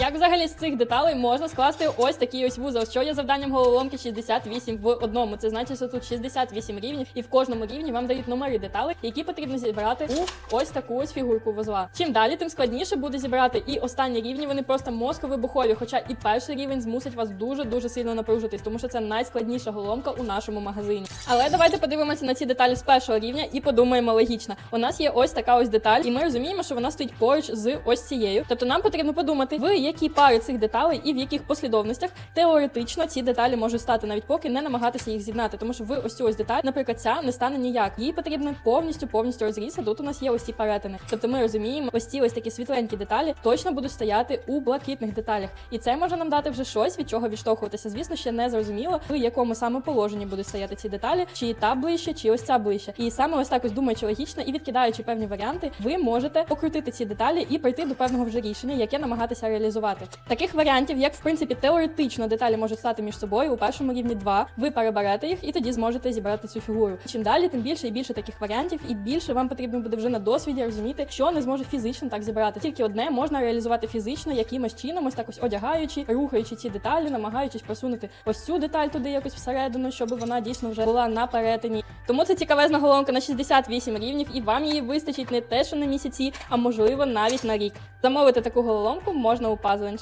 Як взагалі з цих деталей можна скласти ось такий ось вузол? Що є завданням головоломки 68 в одному? Це значить, що тут 68 рівнів, і в кожному рівні вам дають номери деталей, які потрібно зібрати у ось таку ось фігурку вузла. Чим далі, тим складніше буде зібрати. І останні рівні вони просто мозковибухові. Хоча і перший рівень змусить вас дуже дуже сильно напружитись, тому що це найскладніша головоломка у нашому магазині. Але давайте подивимося на ці деталі з першого рівня і подумаємо логічно. У нас є ось така ось деталь, і ми розуміємо, що вона стоїть поруч з ось цією. Тобто нам потрібно подумати, в які пари цих деталей і в яких послідовностях теоретично ці деталі можуть стати, навіть поки не намагатися їх з'єднати. Тому що в ось цю ось деталь, наприклад, ця не стане ніяк. Їй потрібно повністю повністю розрізати. Тут у нас є ось ці перетини. Тобто ми розуміємо, ось ці ось такі світленькі деталі точно будуть стояти у блакитних деталях. І це може нам дати вже щось, від чого відштовхуватися. Звісно, ще не зрозуміло, в якому саме положенні будуть стояти ці деталі, чи та ближче, чи ось ця ближче. І саме ось так ось думаючи логічно і відкидаючи певні варіанти, ви можете покрутити ці деталі і прийти до певного вже рішення, яке намагатися реалізувати. Таких варіантів, як в принципі теоретично деталі можуть стати між собою у першому рівні 2, ви переберете їх і тоді зможете зібрати цю фігуру. Чим далі, тим більше і більше таких варіантів, і більше вам потрібно буде вже на досвіді розуміти, що не зможе фізично так зібрати. Тільки одне можна реалізувати фізично, якимось чином, ось так ось одягаючи, рухаючи ці деталі, намагаючись просунути ось цю деталь туди якось всередину, щоб вона дійсно вже була на перетині. Тому це цікавезна головка на 68 рівнів, і вам її вистачить не те, що на місяці, а можливо навіть на рік. Замовити таку головоломку можна у pazuń